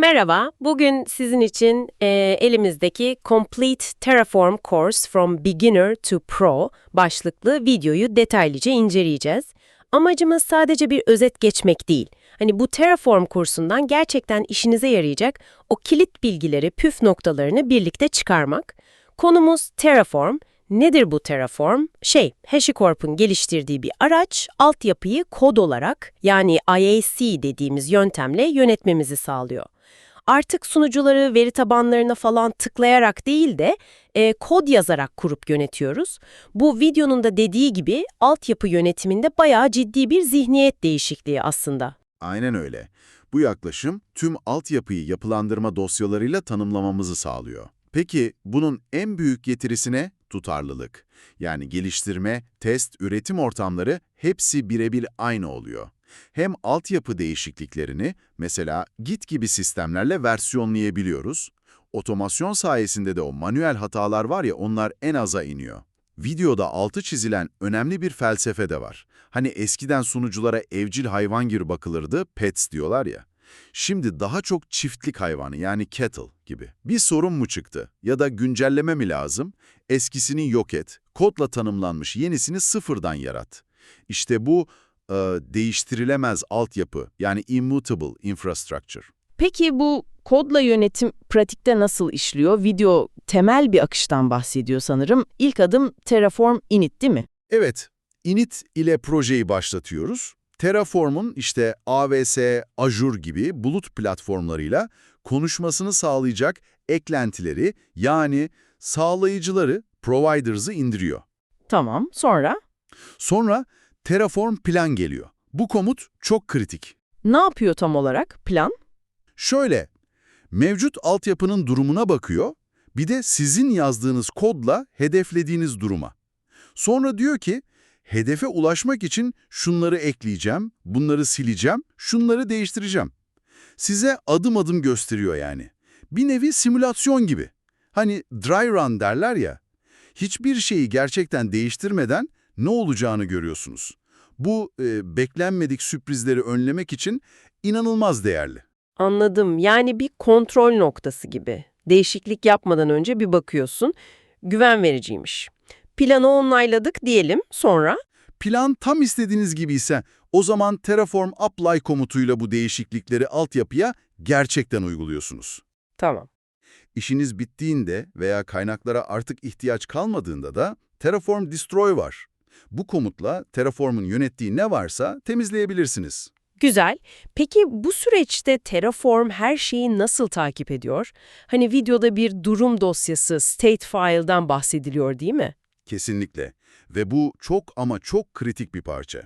Merhaba, bugün sizin için e, elimizdeki Complete Terraform Course from Beginner to Pro başlıklı videoyu detaylıca inceleyeceğiz. Amacımız sadece bir özet geçmek değil. Hani bu Terraform kursundan gerçekten işinize yarayacak o kilit bilgileri, püf noktalarını birlikte çıkarmak. Konumuz Terraform. Nedir bu Terraform? Şey, HashiCorp'un geliştirdiği bir araç, altyapıyı kod olarak yani IAC dediğimiz yöntemle yönetmemizi sağlıyor artık sunucuları veri tabanlarına falan tıklayarak değil de e, kod yazarak kurup yönetiyoruz. Bu videonun da dediği gibi altyapı yönetiminde bayağı ciddi bir zihniyet değişikliği aslında. Aynen öyle. Bu yaklaşım tüm altyapıyı yapılandırma dosyalarıyla tanımlamamızı sağlıyor. Peki bunun en büyük getirisi ne? Tutarlılık. Yani geliştirme, test, üretim ortamları hepsi birebir aynı oluyor hem altyapı değişikliklerini, mesela Git gibi sistemlerle versiyonlayabiliyoruz. Otomasyon sayesinde de o manuel hatalar var ya onlar en aza iniyor. Videoda altı çizilen önemli bir felsefe de var. Hani eskiden sunuculara evcil hayvan gibi bakılırdı, pets diyorlar ya. Şimdi daha çok çiftlik hayvanı yani cattle gibi. Bir sorun mu çıktı ya da güncelleme mi lazım? Eskisini yok et, kodla tanımlanmış yenisini sıfırdan yarat. İşte bu e, değiştirilemez altyapı yani immutable infrastructure. Peki bu kodla yönetim pratikte nasıl işliyor? Video temel bir akıştan bahsediyor sanırım. İlk adım Terraform init değil mi? Evet, init ile projeyi başlatıyoruz. Terraform'un işte AWS, Azure gibi bulut platformlarıyla konuşmasını sağlayacak eklentileri yani sağlayıcıları, providers'ı indiriyor. Tamam, sonra? Sonra Terraform plan geliyor. Bu komut çok kritik. Ne yapıyor tam olarak plan? Şöyle, mevcut altyapının durumuna bakıyor, bir de sizin yazdığınız kodla hedeflediğiniz duruma. Sonra diyor ki, hedefe ulaşmak için şunları ekleyeceğim, bunları sileceğim, şunları değiştireceğim. Size adım adım gösteriyor yani. Bir nevi simülasyon gibi. Hani dry run derler ya. Hiçbir şeyi gerçekten değiştirmeden ne olacağını görüyorsunuz. Bu e, beklenmedik sürprizleri önlemek için inanılmaz değerli. Anladım. Yani bir kontrol noktası gibi. Değişiklik yapmadan önce bir bakıyorsun. Güven vericiymiş. Planı onayladık diyelim. Sonra? Plan tam istediğiniz gibi ise o zaman Terraform Apply komutuyla bu değişiklikleri altyapıya gerçekten uyguluyorsunuz. Tamam. İşiniz bittiğinde veya kaynaklara artık ihtiyaç kalmadığında da Terraform Destroy var. Bu komutla Terraform'un yönettiği ne varsa temizleyebilirsiniz. Güzel. Peki bu süreçte Terraform her şeyi nasıl takip ediyor? Hani videoda bir durum dosyası, state file'dan bahsediliyor değil mi? Kesinlikle. Ve bu çok ama çok kritik bir parça.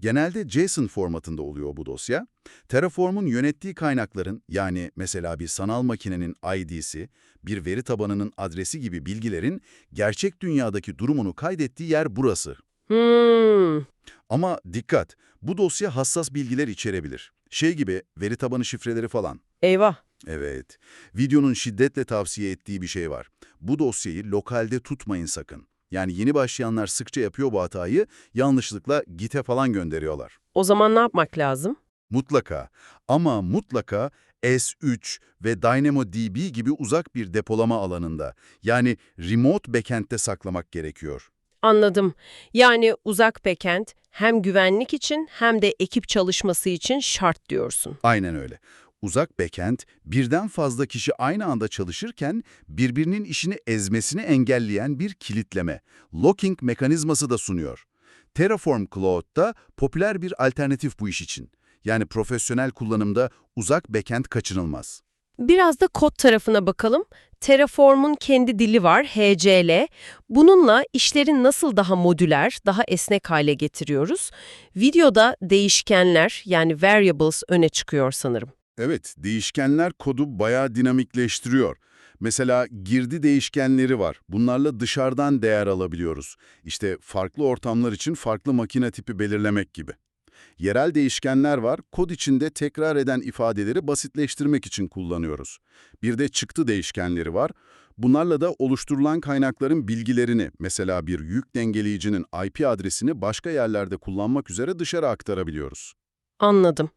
Genelde JSON formatında oluyor bu dosya. Terraform'un yönettiği kaynakların yani mesela bir sanal makinenin ID'si, bir veri tabanının adresi gibi bilgilerin gerçek dünyadaki durumunu kaydettiği yer burası. Hmm. Ama dikkat, bu dosya hassas bilgiler içerebilir. Şey gibi veri tabanı şifreleri falan. Eyvah. Evet, videonun şiddetle tavsiye ettiği bir şey var. Bu dosyayı lokalde tutmayın sakın. Yani yeni başlayanlar sıkça yapıyor bu hatayı, yanlışlıkla Git'e falan gönderiyorlar. O zaman ne yapmak lazım? Mutlaka ama mutlaka S3 ve DynamoDB gibi uzak bir depolama alanında yani remote backend'te saklamak gerekiyor. Anladım. Yani uzak backend hem güvenlik için hem de ekip çalışması için şart diyorsun. Aynen öyle. Uzak backend birden fazla kişi aynı anda çalışırken birbirinin işini ezmesini engelleyen bir kilitleme, locking mekanizması da sunuyor. Terraform Cloud'da popüler bir alternatif bu iş için. Yani profesyonel kullanımda uzak backend kaçınılmaz. Biraz da kod tarafına bakalım. Terraform'un kendi dili var, HCL. Bununla işleri nasıl daha modüler, daha esnek hale getiriyoruz? Videoda değişkenler yani variables öne çıkıyor sanırım. Evet, değişkenler kodu bayağı dinamikleştiriyor. Mesela girdi değişkenleri var. Bunlarla dışarıdan değer alabiliyoruz. İşte farklı ortamlar için farklı makine tipi belirlemek gibi. Yerel değişkenler var, kod içinde tekrar eden ifadeleri basitleştirmek için kullanıyoruz. Bir de çıktı değişkenleri var. Bunlarla da oluşturulan kaynakların bilgilerini, mesela bir yük dengeleyicinin IP adresini başka yerlerde kullanmak üzere dışarı aktarabiliyoruz. Anladım.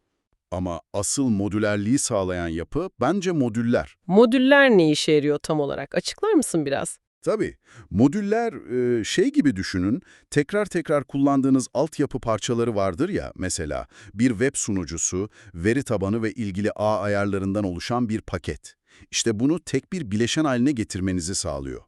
Ama asıl modülerliği sağlayan yapı bence modüller. Modüller ne işe yarıyor tam olarak? Açıklar mısın biraz? Tabii. Modüller e, şey gibi düşünün, tekrar tekrar kullandığınız altyapı parçaları vardır ya mesela. Bir web sunucusu, veri tabanı ve ilgili ağ ayarlarından oluşan bir paket. İşte bunu tek bir bileşen haline getirmenizi sağlıyor.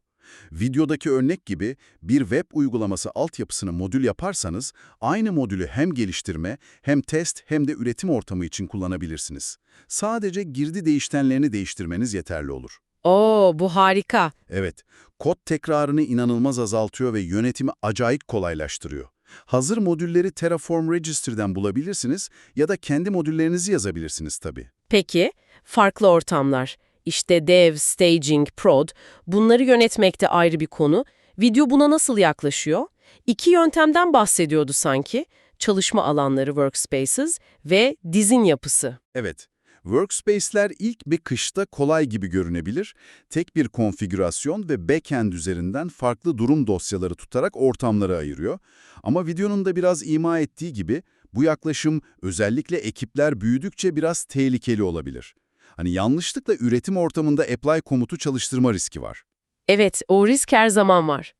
Videodaki örnek gibi bir web uygulaması altyapısını modül yaparsanız, aynı modülü hem geliştirme, hem test hem de üretim ortamı için kullanabilirsiniz. Sadece girdi değişkenlerini değiştirmeniz yeterli olur. Oo, bu harika. Evet, kod tekrarını inanılmaz azaltıyor ve yönetimi acayip kolaylaştırıyor. Hazır modülleri Terraform Register'den bulabilirsiniz ya da kendi modüllerinizi yazabilirsiniz tabii. Peki, farklı ortamlar, işte dev, staging, prod, bunları yönetmekte ayrı bir konu. Video buna nasıl yaklaşıyor? İki yöntemden bahsediyordu sanki. Çalışma alanları workspaces ve dizin yapısı. Evet, workspace'ler ilk bir kışta kolay gibi görünebilir. Tek bir konfigürasyon ve backend üzerinden farklı durum dosyaları tutarak ortamları ayırıyor. Ama videonun da biraz ima ettiği gibi bu yaklaşım özellikle ekipler büyüdükçe biraz tehlikeli olabilir. Hani yanlışlıkla üretim ortamında apply komutu çalıştırma riski var. Evet, o risk her zaman var.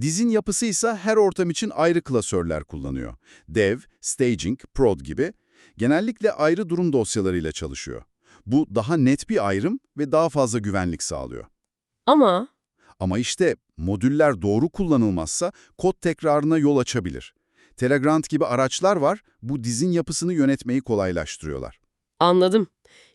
Dizin yapısı ise her ortam için ayrı klasörler kullanıyor. Dev, Staging, Prod gibi genellikle ayrı durum dosyalarıyla çalışıyor. Bu daha net bir ayrım ve daha fazla güvenlik sağlıyor. Ama Ama işte modüller doğru kullanılmazsa kod tekrarına yol açabilir. Telegrant gibi araçlar var, bu dizin yapısını yönetmeyi kolaylaştırıyorlar. anladım.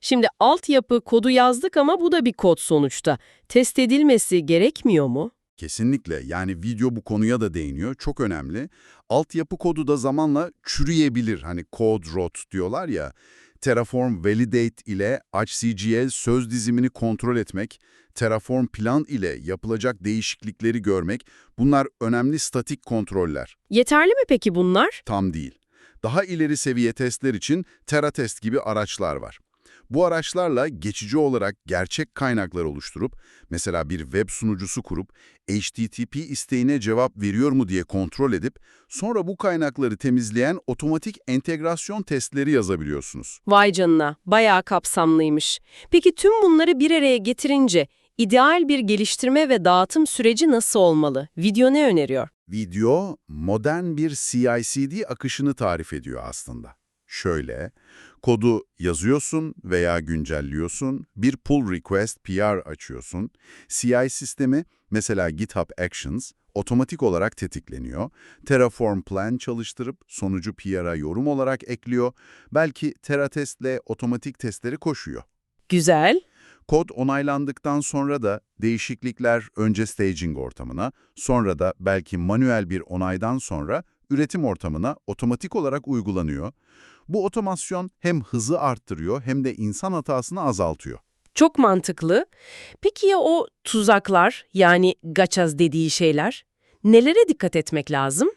Şimdi altyapı kodu yazdık ama bu da bir kod sonuçta. Test edilmesi gerekmiyor mu? Kesinlikle. Yani video bu konuya da değiniyor. Çok önemli. Altyapı kodu da zamanla çürüyebilir. Hani code rot diyorlar ya. Terraform Validate ile HCGL söz dizimini kontrol etmek, Terraform Plan ile yapılacak değişiklikleri görmek bunlar önemli statik kontroller. Yeterli mi peki bunlar? Tam değil. Daha ileri seviye testler için TerraTest gibi araçlar var. Bu araçlarla geçici olarak gerçek kaynaklar oluşturup, mesela bir web sunucusu kurup, HTTP isteğine cevap veriyor mu diye kontrol edip, sonra bu kaynakları temizleyen otomatik entegrasyon testleri yazabiliyorsunuz. Vay canına, bayağı kapsamlıymış. Peki tüm bunları bir araya getirince ideal bir geliştirme ve dağıtım süreci nasıl olmalı? Video ne öneriyor? Video, modern bir CI/CD akışını tarif ediyor aslında. Şöyle, kodu yazıyorsun veya güncelliyorsun, bir pull request PR açıyorsun, CI sistemi, mesela GitHub Actions, otomatik olarak tetikleniyor, Terraform Plan çalıştırıp sonucu PR'a yorum olarak ekliyor, belki TerraTest ile otomatik testleri koşuyor. Güzel. Kod onaylandıktan sonra da değişiklikler önce staging ortamına, sonra da belki manuel bir onaydan sonra üretim ortamına otomatik olarak uygulanıyor. Bu otomasyon hem hızı arttırıyor hem de insan hatasını azaltıyor. Çok mantıklı. Peki ya o tuzaklar yani gaçaz dediği şeyler? Nelere dikkat etmek lazım?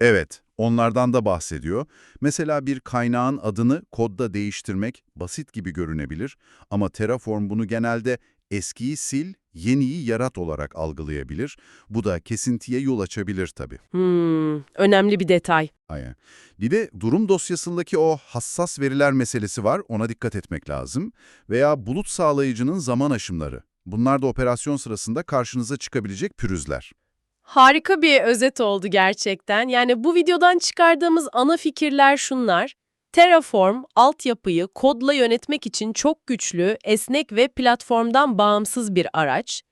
Evet, onlardan da bahsediyor. Mesela bir kaynağın adını kodda değiştirmek basit gibi görünebilir ama Terraform bunu genelde eskiyi sil, yeniyi yarat olarak algılayabilir. Bu da kesintiye yol açabilir tabii. Hmm, önemli bir detay. Aynen. Bir de durum dosyasındaki o hassas veriler meselesi var, ona dikkat etmek lazım. Veya bulut sağlayıcının zaman aşımları. Bunlar da operasyon sırasında karşınıza çıkabilecek pürüzler. Harika bir özet oldu gerçekten. Yani bu videodan çıkardığımız ana fikirler şunlar. Terraform, altyapıyı kodla yönetmek için çok güçlü, esnek ve platformdan bağımsız bir araç.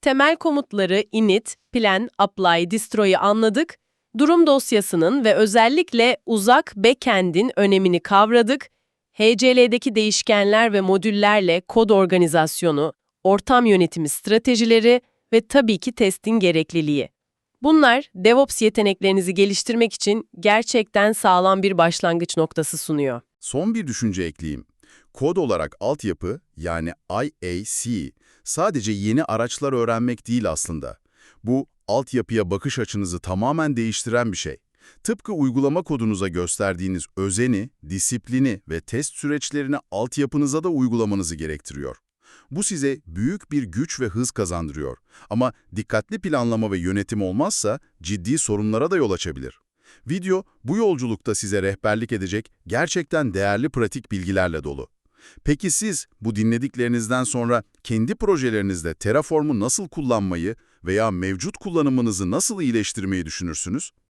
Temel komutları init, plan, apply, destroy'u anladık. Durum dosyasının ve özellikle uzak backend'in önemini kavradık. HCL'deki değişkenler ve modüllerle kod organizasyonu, ortam yönetimi stratejileri ve tabii ki testin gerekliliği. Bunlar DevOps yeteneklerinizi geliştirmek için gerçekten sağlam bir başlangıç noktası sunuyor. Son bir düşünce ekleyeyim. Kod olarak altyapı yani IAC sadece yeni araçlar öğrenmek değil aslında. Bu altyapıya bakış açınızı tamamen değiştiren bir şey. Tıpkı uygulama kodunuza gösterdiğiniz özeni, disiplini ve test süreçlerini altyapınıza da uygulamanızı gerektiriyor. Bu size büyük bir güç ve hız kazandırıyor. Ama dikkatli planlama ve yönetim olmazsa ciddi sorunlara da yol açabilir. Video bu yolculukta size rehberlik edecek gerçekten değerli pratik bilgilerle dolu. Peki siz bu dinlediklerinizden sonra kendi projelerinizde Terraform'u nasıl kullanmayı veya mevcut kullanımınızı nasıl iyileştirmeyi düşünürsünüz?